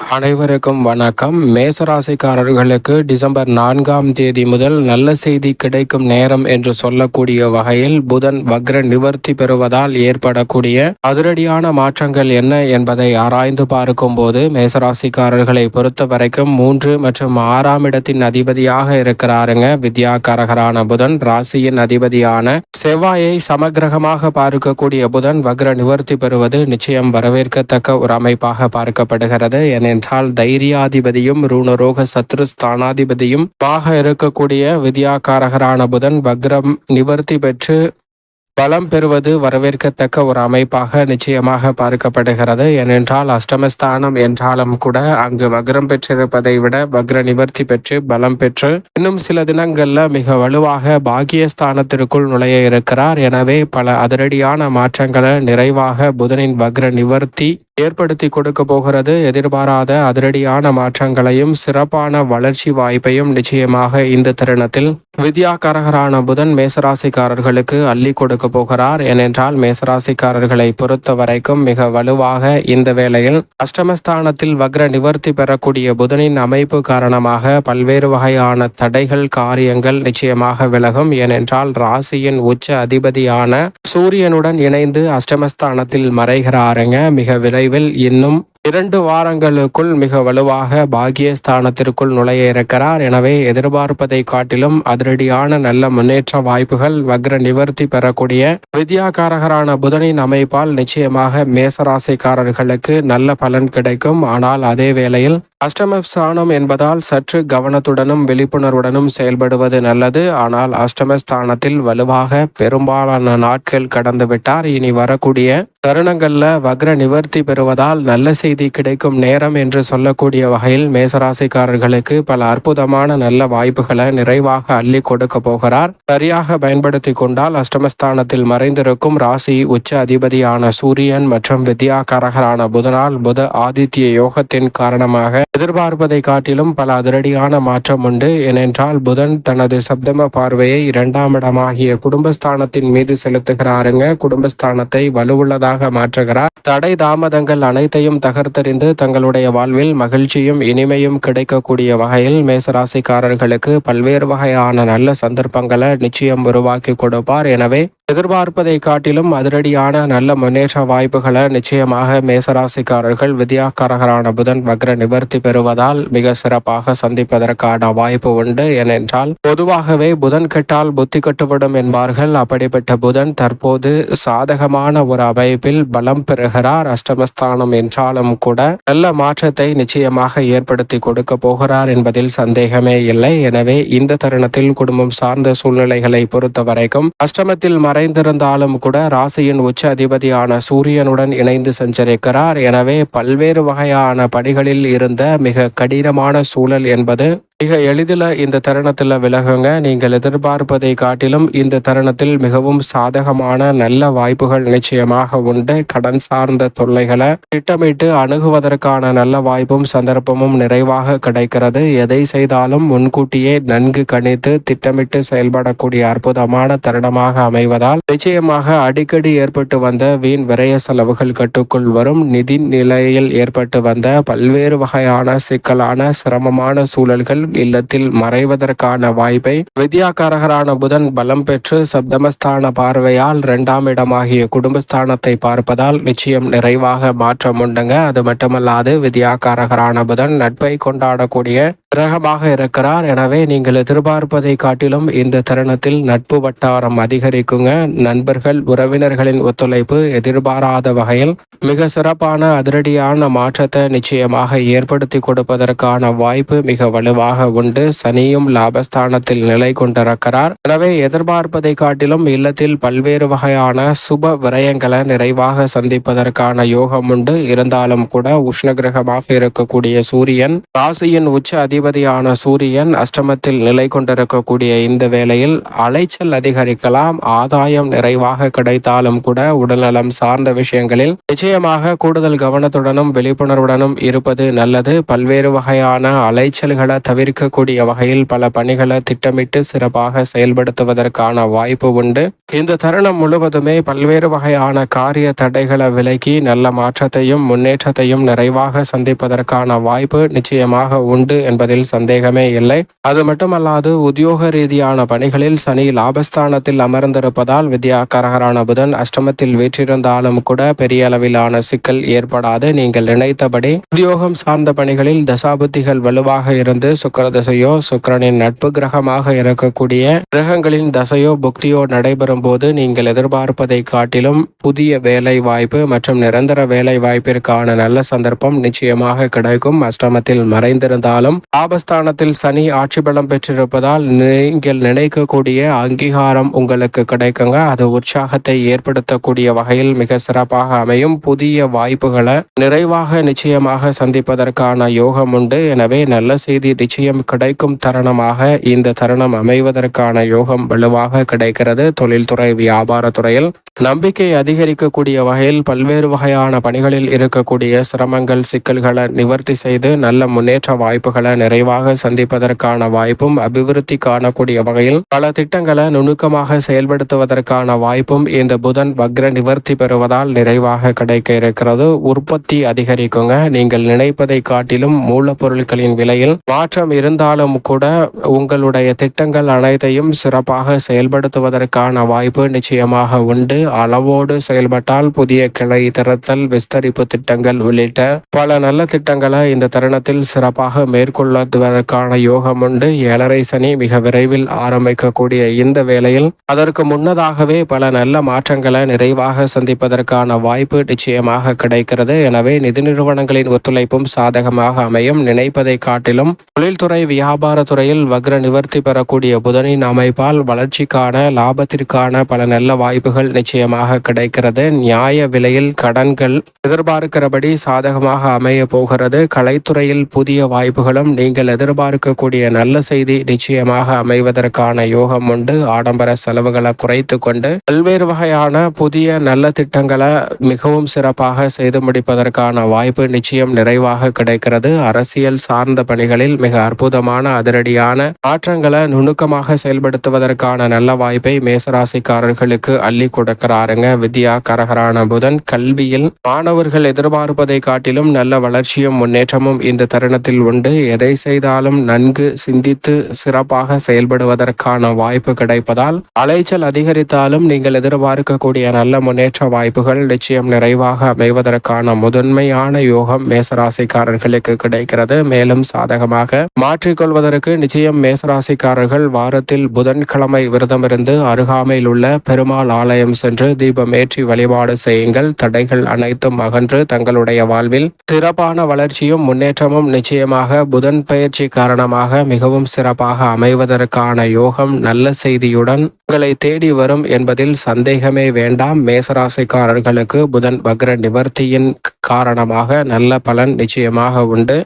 அனைவருக்கும் வணக்கம். மேசராசிக்காரர்களுக்கு டிசம்பர் நான்காம் தேதி முதல் நல்ல செய்தி கிடைக்கும் நேரம் என்று சொல்லக்கூடிய வகையில் புதன் வக்ர நிவர்த்தி பெறுவதால் ஏற்படக்கூடிய அதிரடியான மாற்றங்கள் என்ன என்பதை ஆராய்ந்து பார்க்கும்போது மேசராசிக்காரர்களை பொறுத்த வரைக்கும் மூன்று மற்றும் ஆறாம் இடத்தின் அதிபதியாக இருக்கிறாருங்க. வித்யாகாரகரான புதன் ராசியின் அதிபதியான செவ்வாயை சமகிரகமாக பார்க்கக்கூடிய புதன் வக்ர நிவர்த்தி பெறுவது நிச்சயம் வரவேற்கத்தக்க ஒரு அமைப்பாக பார்க்கப்படுகிறது. ஏனென்றால் தைரியாதிபதியும் ரூணரோக சத்ருஸ்தானாதிபதியும் ஆக இருக்கக்கூடிய வித்யாகாரகரான புதன் வக்ரம் நிவர்த்தி பெற்று பலம் பெறுவது வரவேற்கத்தக்க ஒரு அமைப்பாக நிச்சயமாக பார்க்கப்படுகிறது. ஏனென்றால் அஷ்டமஸ்தானம் என்றாலும் கூட அங்கு வக்ரம் பெற்றிருப்பதை விட வக்ர நிவர்த்தி பெற்று பலம் பெற்று இன்னும் சில தினங்கள்ல மிக வலுவாக பாகியஸ்தானத்திற்குள் நுழைய இருக்கிறார். எனவே பல அதிரடியான மாற்றங்களை நிறைவாக புதனின் வக்ர நிவர்த்தி ஏற்படுத்தி கொடுக்க போகிறது. எதிர்பாராத அதிரடியான மாற்றங்களையும் சிறப்பான வளர்ச்சி வாய்ப்பையும் நிச்சயமாக இந்த தருணத்தில் வித்யாகாரகரான புதன் மேசராசிக்காரர்களுக்கு அள்ளி கொடுக்க போகிறார். ஏனென்றால் மேசராசிக்காரர்களை பொறுத்த வரைக்கும் மிக வலுவாக இந்த வேளையில் அஷ்டமஸ்தானத்தில் வக்ர நிவர்த்தி பெறக்கூடிய புதனின் அமைப்பு காரணமாக பல்வேறு வகையான தடைகள் காரியங்கள் நிச்சயமாக விலகும். ஏனென்றால் ராசியின் உச்ச அதிபதியான சூரியனுடன் இணைந்து அஷ்டமஸ்தானத்தில் மறைகிறாருங்க. மிக விரைவில் இன்னும் இரண்டு வாரங்களுக்குள் மிக வலுவாக பாகியஸ்தானத்திற்குள் நுழைய இருக்கிறார் எனவே எதிர்பார்ப்பதை காட்டிலும் அதிரடியான நல்ல முன்னேற்ற வாய்ப்புகள் வக்ர நிவர்த்தி பெறக்கூடிய வித்யாகாரகரான புதனின் அமைப்பால் நிச்சயமாக மேசராசிக்காரர்களுக்கு நல்ல பலன் கிடைக்கும். ஆனால் அதே வேளையில் அஷ்டமஸ்தானம் என்பதால் சற்று கவனத்துடனும் விழிப்புணர்வுடனும் செயல்படுவது நல்லது. ஆனால் அஷ்டமஸ்தானத்தில் வலுவாக பெரும்பாலான நாட்கள் கடந்துவிட்டார். இனி வரக்கூடிய தருணங்கள்ல வக்ர நிவர்த்தி பெறுவதால் நல்ல செய்தி கிடைக்கும் நேரம் என்று சொல்லக்கூடிய வகையில் மேசராசிக்காரர்களுக்கு பல அற்புதமான நல்ல வாய்ப்புகளை நிறைவாக அள்ளி கொடுக்க போகிறார். சரியாக பயன்படுத்தி கொண்டால் அஷ்டமஸ்தானத்தில் மறைந்திருக்கும் ராசி உச்ச அதிபதியான சூரியன் மற்றும் வித்யாகாரகரான புதனால் புத ஆதித்ய யோகத்தின் காரணமாக எதிர்பார்ப்பதை காட்டிலும் பல அதிரடியான மாற்றம் உண்டு. ஏனென்றால் புதன் தனது சப்தம பார்வையை இரண்டாம் இடமாகிய குடும்பஸ்தானத்தின் மீது செலுத்துகிறாருங்க. குடும்பஸ்தானத்தை வலுவுள்ளதாக மாற்றுகிறார். தடை தாமதங்கள் அனைத்தையும் தக தகர்த்தெறிந்து தங்களுடைய வாழ்வில் மகிழ்ச்சியும் இனிமையும் கிடைக்கக்கூடிய வகையில் மேசராசிக்காரர்களுக்கு பல்வேறு வகையான நல்ல சந்தர்ப்பங்களை நிச்சயம் உருவாக்கி கொடுப்பார். எனவே எதிர்பார்ப்பதை காட்டிலும் அதிரடியான நல்ல முன்னேற்ற வாய்ப்புகளை நிச்சயமாக மேசராசிக்காரர்கள் வித்யாக்காரகரான புதன் வக்ர நிவர்த்தி பெறுவதால் மிக சிறப்பாக சந்திப்பதற்கான வாய்ப்பு உண்டு. ஏனென்றால் பொதுவாகவே புதன் கெட்டால் புத்தி கட்டுவிடும் என்பார்கள். அப்படிப்பட்ட புதன் தற்போது சாதகமான ஒரு அமைப்பில் பலம் பெறுகிறார். அஷ்டமஸ்தானம் என்றாலும் கூட நல்ல மாற்றத்தை நிச்சயமாக ஏற்படுத்தி கொடுக்க போகிறார் என்பதில் சந்தேகமே இல்லை. எனவே இந்த தருணத்தில் குடும்பம் சார்ந்த சூழ்நிலைகளை பொறுத்த வரைக்கும் அஷ்டமத்தில் மறைந்திருந்தாலும் கூட ராசியின் உச்ச அதிபதியான சூரியனுடன் இணைந்து சஞ்சரிக்கிறார். எனவே பல்வேறு வகையான படிகளில் இருந்த மிக கடினமான சூழல் என்பது மிக எளிதில் இந்த தருணத்தில் விலகுங்க. நீங்கள் எதிர்பார்ப்பதை காட்டிலும் இந்த தருணத்தில் மிகவும் சாதகமான நல்ல வாய்ப்புகள் நிச்சயமாக உண்டு. கடன் சார்ந்த தொல்லைகளை திட்டமிட்டு அணுகுவதற்கான நல்ல வாய்ப்பும் சந்தர்ப்பமும் நிறைவாக கிடைக்கிறது. எதை செய்தாலும் முன்கூட்டியே நன்கு கணித்து திட்டமிட்டு செயல்படக்கூடிய அற்புதமான தருணமாக அமைவதால் நிச்சயமாக அடிக்கடி ஏற்பட்டு வந்த வீண் விரய செலவுகள் கட்டுக்குள் வரும். நிதி நிலையில் ஏற்பட்டு வந்த பல்வேறு வகையான சிக்கலான சிரமமான சூழல்கள் இல்லத்தில் மறைவதற்கான வாய்ப்பை வித்யாகாரகரான புதன் பலம் பெற்று சப்தமஸ்தான பார்வையால் இரண்டாம் இடமாகிய குடும்பஸ்தானத்தை பார்ப்பதால் நிச்சயம் நிறைவாக மாற்றம் உண்டுங்க. அது மட்டுமல்லாது வித்யாகாரகரான புதன் நட்பை கொண்டாடக்கூடிய கிரகமாக இருக்கிறார். எனவே நீங்கள் எதிர்பார்ப்பதை காட்டிலும் இந்த தருணத்தில் நட்பு வட்டாரம் அதிகரிக்குங்க. நண்பர்கள் உறவினர்களின் ஒத்துழைப்பு எதிர்பாராத வகையில் மிக சிறப்பான அதிரடியான மாற்றத்தை நிச்சயமாக ஏற்படுத்தி கொடுப்பதற்கான வாய்ப்பு மிக வலுவாக உண்டு. சனியும் லாபஸ்தானத்தில் நிலை கொண்டிருக்கிறார். எனவே எதிர்பார்ப்பதை காட்டிலும் இல்லத்தில் பல்வேறு வகையான சுப விரயங்களை நிறைவாக சந்திப்பதற்கான யோகம் உண்டு. இருந்தாலும் கூட உஷ்ண கிரகமாக இருக்கக்கூடிய சூரியன் ராசியின் உச்ச அதிபதியான சூரியன் அஷ்டமத்தில் நிலை கொண்டிருக்கக்கூடிய இந்த வேளையில் அலைச்சல் அதிகரிக்கலாம். ஆதாயம் நிறைவாக கிடைத்தாலும் கூட உடல்நலம் சார்ந்த விஷயங்களில் நிச்சயமாக கூடுதல் கவனத்துடனும் விழிப்புணர்வுடனும் இருப்பது நல்லது. பல்வேறு வகையான அலைச்சல்களை தவிர ஈர்க்கக்கூடிய வகையில் பல பணிகளை திட்டமிட்டு சிறப்பாக செயல்படுத்துவதற்கான வாய்ப்பு உண்டு. இந்த தருணம் முழுவதுமே பல்வேறு வகையான காரிய தடைகளை விலகி நல்ல மாற்றத்தையும் முன்னேற்றத்தையும் நிறைவாக சந்திப்பதற்கான வாய்ப்பு நிச்சயமாக உண்டு என்பதில் சந்தேகமே இல்லை. அது மட்டுமல்லாது உத்தியோக ரீதியான பணிகளில் சனி லாபஸ்தானத்தில் அமர்ந்திருப்பதால் வித்யாகரகரான புதன் அஷ்டமத்தில் வீற்றிருந்தாலும் கூட பெரிய அளவிலான சிக்கல் ஏற்படாது. நீங்கள் நினைத்தபடி உத்தியோகம் சார்ந்த பணிகளில் தசாபுத்திகள் வலுவாக இருந்து சுக்கர தசையோ சுக்கரனின் நட்பு கிரகமாக இருக்கக்கூடிய கிரகங்களின் தசையோ புக்தியோ நடைபெறும் போது நீங்கள் எதிர்பார்ப்பதை காட்டிலும் புதிய வேலை வாய்ப்பு மற்றும் நிரந்தர வேலை வாய்ப்பிற்கான நல்ல சந்தர்ப்பம் நிச்சயமாக கிடைக்கும். அஷ்டமத்தில் மறைந்திருந்தாலும் ஆபஸ்தானத்தில் சனி ஆட்சி பலம் பெற்றிருப்பதால் நீங்கள் நினைக்கக்கூடிய அங்கீகாரம் உங்களுக்கு கிடைக்குங்க. அது உற்சாகத்தை ஏற்படுத்தக்கூடிய வகையில் மிக சிறப்பாக அமையும். புதிய வாய்ப்புகளை நிறைவாக நிச்சயமாக சந்திப்பதற்கான யோகம் உண்டு. எனவே நல்ல செய்தி நிச்சயம் கிடைக்கும் தருணமாக இந்த தருணம் அமைவதற்கான யோகம் வலுவாக கிடைக்கிறது. தொழில்துறை வியாபாரத்துறையில் நம்பிக்கை அதிகரிக்கக்கூடிய வகையில் பல்வேறு வகையான பணிகளில் இருக்கக்கூடிய சிரமங்கள் சிக்கல்களை நிவர்த்தி செய்து நல்ல முன்னேற்ற வாய்ப்புகளை நிறைவாக சந்திப்பதற்கான வாய்ப்பும் அபிவிருத்தி காணக்கூடிய வகையில் பல திட்டங்களை நுணுக்கமாக செயல்படுத்துவதற்கான வாய்ப்பும் இந்த புதன் வக்ர நிவர்த்தி பெறுவதால் நிறைவாக கிடைக்க இருக்கிறது. உற்பத்தி அதிகரிக்குங்க. நீங்கள் நினைப்பதை காட்டிலும் மூலப்பொருட்களின் விலையில் மாற்றம் இருந்தாலும் கூட உங்களுடைய திட்டங்கள் அனைத்தையும் சிறப்பாக செயல்படுத்துவதற்கான வாய்ப்பு நிச்சயமாக உண்டு. அளவோடு செயல்பட்டால் புதிய கிளை திறத்தல் விஸ்தரிப்பு திட்டங்கள் உள்ளிட்ட பல நல்ல திட்டங்களை இந்த தருணத்தில் சிறப்பாக மேற்கொள்வதற்கான யோகம் உண்டு. ஏழரை சனி மிக விரைவில் ஆரம்பிக்கக்கூடிய இந்த வேளையில் அதற்கு முன்னதாகவே பல நல்ல மாற்றங்களை நிறைவாக சந்திப்பதற்கான வாய்ப்பு நிச்சயமாக கிடைக்கிறது. எனவே நிதி நிறுவனங்களின் ஒத்துழைப்பும் சாதகமாக அமையும். நினைப்பதை காட்டிலும் தொழில்துறை வியாபார துறையில் வக்ர நிவர்த்தி பெறக்கூடிய புதனின் அமைப்பால் வளர்ச்சிக்கான லாபத்திற்கான பல நல்ல வாய்ப்புகள் நிச்சயமாக கிடைக்கிறது. நியாய விலையில் கடன்கள் எதிர்பார்க்கிறபடி சாதகமாக அமைய போகிறது. கலைத்துறையில் புதிய வாய்ப்புகளும் நீங்கள் எதிர்பார்க்கக்கூடிய நல்ல செய்தி நிச்சயமாக அமைவதற்கான யோகம் உண்டு. ஆடம்பர செலவுகளை குறைத்து கொண்டு பல்வேறு வகையான புதிய நல்ல திட்டங்களை மிகவும் சிறப்பாக செய்து முடிப்பதற்கான வாய்ப்பு நிச்சயம் நிறைவாக கிடைக்கிறது. அரசியல் சார்ந்த பணிகளில் மிக அற்புதமான அதிரடியான மாற்றங்களை நுணுக்கமாக செயல்படுத்துவதற்கான நல்ல வாய்ப்பை மேசராசிக்காரர்களுக்கு அள்ளி இருக்கிறாருங்க வித்யா கரகரான புதன் கல்வியில் மாணவர்கள் எதிர்பார்ப்பதை காட்டிலும் நல்ல வளர்ச்சியும் முன்னேற்றமும் இந்த தருணத்தில் உண்டு. எதை செய்தாலும் நன்கு சிந்தித்து சிறப்பாக செயல்படுவதற்கான வாய்ப்பு கிடைப்பதால் அலைச்சல் அதிகரித்தாலும் நீங்கள் எதிர்பார்க்கக்கூடிய நல்ல முன்னேற்ற வாய்ப்புகள் நிச்சயம் நிறைவாக அமைவதற்கான முதன்மையான யோகம் மேசராசிக்காரர்களுக்கு கிடைக்கிறது. மேலும் சாதகமாக மாற்றிக்கொள்வதற்கு நிச்சயம் மேசராசிக்காரர்கள் வாரத்தில் புதன்கிழமை விரதமிருந்து அருகாமையில் உள்ள பெருமாள் ஆலயம் சென்று சென்று தீபமேற்றி வழிபாடு செய்யுங்கள். தடைகள் அனைத்தும் அகன்று தங்களுடைய வாழ்வில் சிறப்பான வளர்ச்சியும் முன்னேற்றமும் நிச்சயமாக புதன் பயிற்சி காரணமாக மிகவும் சிறப்பாக அமைவதற்கான யோகம் நல்ல செய்தியுடன் உங்களை தேடி வரும் என்பதில் சந்தேகமே வேண்டாம். மேசராசிக்காரர்களுக்கு புதன் வக்ர நிவர்த்தியின் காரணமாக நல்ல பலன் நிச்சயமாக உண்டு.